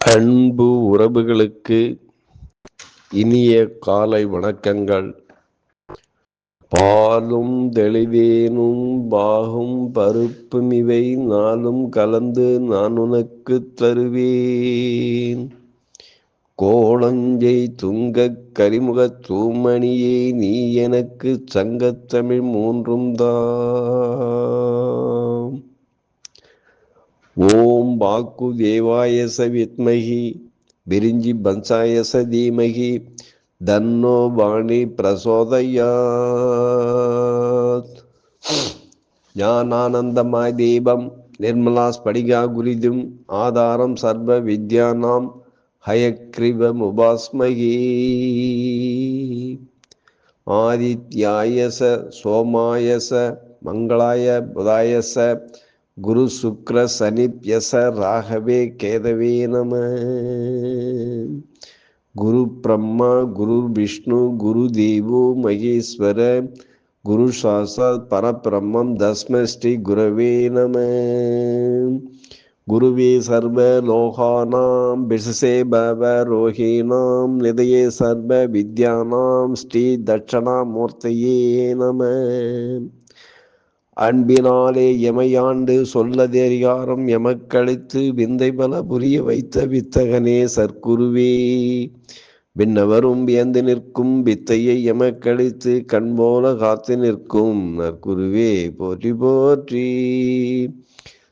அன்பு உறவுகளுக்கு இனிய காலை வணக்கங்கள். பாலும் தெளிவேனும் பாகும் பருப்பும் இவை நாளும் கலந்து நான் உனக்கு தருவேன். கோளஞ்சை துங்கக் கரிமுகத் தூமணியே நீ எனக்கு சங்கத்தமிழ் மூன்றும் தான் ஓம் வாக்கு தேவாயச வித்மகி விரிஞ்சி பஞ்சாயச தீமகி தன்னோ வாணி பிரசோதயாத். ஞானானந்தமாய் தீபம் நிர்மலா ஸ்படிகா குரிதும் ஆதாரம் சர்வ வித்யானாம் ஹயக்ரிவம் உபாஸ்மகி. ஆதித்யாயச சோமாயச மங்களாய புதாயச குரு சுக்ர சனித்யச ராகவே கேதவே நம. குரு பிரம்மா குரு விஷ்ணு குரு தேவோ மகேஸ்வர குரு சாஸ்தாத் பரபிரம்மம் தஸ்ம ஸ்ரீ குரவே நம. குருவே சர்வ லோகானாம் பிசசே பவ ரோகிணாம் நிதையே சர்வ வித்யானாம் ஸ்ரீ தட்சணாமூர்த்தையே நம. அன்பினாலே எமையாண்டு சொல்லதேரியாரம் எமக்களித்து விந்தை பல புரிய வைத்த வித்தகனே சர்க்குருவே பின்னவரும் வியந்து நிற்கும் வித்தையை எமக்களித்து கண் போல காத்து நிற்கும் நற்குருவே. போற்றி போற்றி.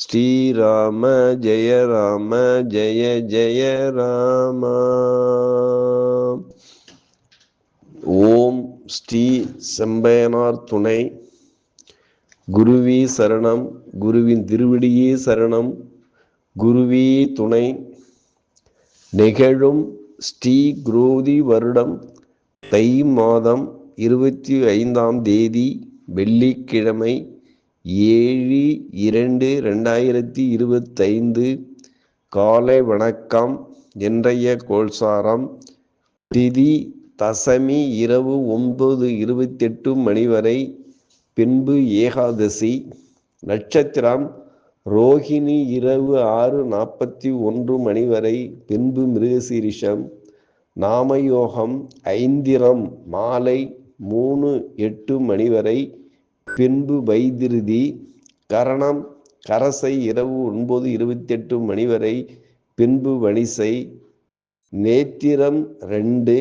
ஸ்ரீராம ஜெய ராம ஜெய ஜெய ராம. ஓம் ஸ்ரீ செம்பயனார் துணை. குருவி சரணம். குருவின் திருவிடியே சரணம். குருவி துணை. நிகழும் ஸ்ரீ குரோதி வருடம் தை மாதம் இருபத்தி ஐந்தாம் தேதி வெள்ளிக்கிழமை ஏழு இரண்டு ரெண்டாயிரத்தி இருபத்தைந்து காலை வணக்கம். இன்றைய கோல்சாரம் திதி தசமி இரவு ஒன்பது இருபத்தெட்டு மணி வரை. பின்பு ஏகாதசி. நட்சத்திரம் ரோஹிணி இரவு ஆறு நாற்பத்தி ஒன்று மணி வரை. பின்பு மிருகசீரிஷம். நாமயோகம் ஐந்திரம் மாலை மூணு எட்டு மணி வரை. பின்பு வைத்திருதி கரணம் கரசை இரவு ஒன்பது இருபத்தி எட்டு மணி வரை பின்பு வணிசை நேத்திரம் ரெண்டு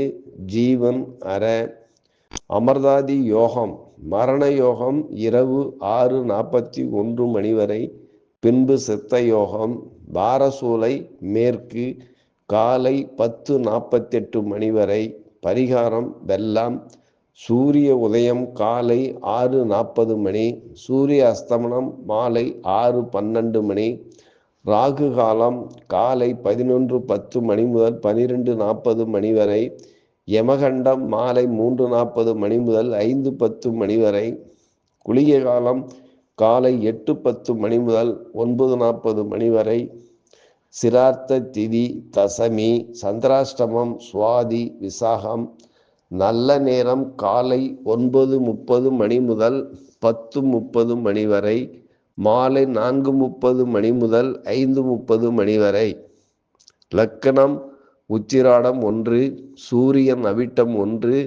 ஜீவன் அற. அமர்தாதி யோகம் மரண யோகம் இரவு ஆறு நாற்பத்தி ஒன்று மணி வரை பின்பு சித்த யோகம் பாரசூலை மேற்கு காலை பத்து நாற்பத்தெட்டு மணி வரை பரிகாரம் வெள்ளம் சூரிய உதயம் காலை ஆறு நாற்பது மணி சூரிய அஸ்தமனம் மாலை ஆறு பன்னெண்டு மணி ராகு காலம் காலை பதினொன்று பத்து மணி முதல் பனிரெண்டு நாற்பது மணி வரை யமகண்டம் மாலை மூன்று நாற்பது மணி முதல் ஐந்து பத்து மணி வரை குளிகை காலம் காலை எட்டு பத்து மணி முதல் ஒன்பது நாற்பது மணி வரை சிரார்த்த திதி தசமி சந்திராஷ்டமம் சுவாதி விசாகம் நல்ல நேரம் காலை ஒன்பது முப்பது மணி முதல் பத்து முப்பது மணி வரை மாலை நான்கு முப்பது மணி முதல் ஐந்து முப்பது மணி வரை. லக்கணம் உச்சிராடம் ஒன்று சூரியன் அவிட்டம் ஒன்று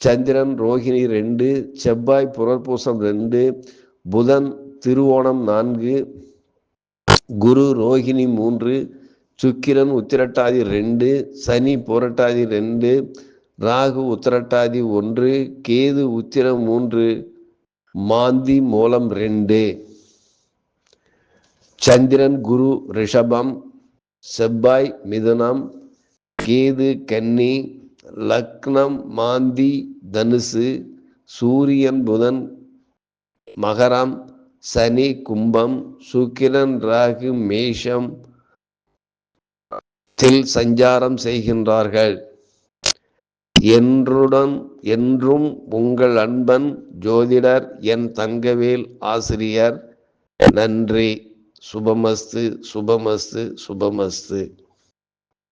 சந்திரன் ரோஹிணி ரெண்டு செவ்வாய் புனர்பூசம் ரெண்டு புதன் திருவோணம் நான்கு குரு ரோஹிணி மூன்று சுக்கிரன் உத்திரட்டாதி ரெண்டு சனி புரட்டாதி ரெண்டு ராகு உத்திரட்டாதி ஒன்று கேது உத்திரம் மூன்று மாந்தி மூலம் ரெண்டு. சந்திரன் குரு ரிஷபம் செவ்வாய் மிதுனம் கேது கன்னி லக்னம் மாந்தி தனுசு சூரியன் புதன் மகரம் சனி கும்பம் சுக்கிரன் ராகு மேஷம் தில் சஞ்சாரம் செய்கின்றார்கள். என்றுடன் என்றும் உங்கள் அன்பன் ஜோதிடர் என் தங்கவேல் ஆசிரியர். நன்றி. சுபமஸ்து சுபமஸ்து சுபமஸ்து.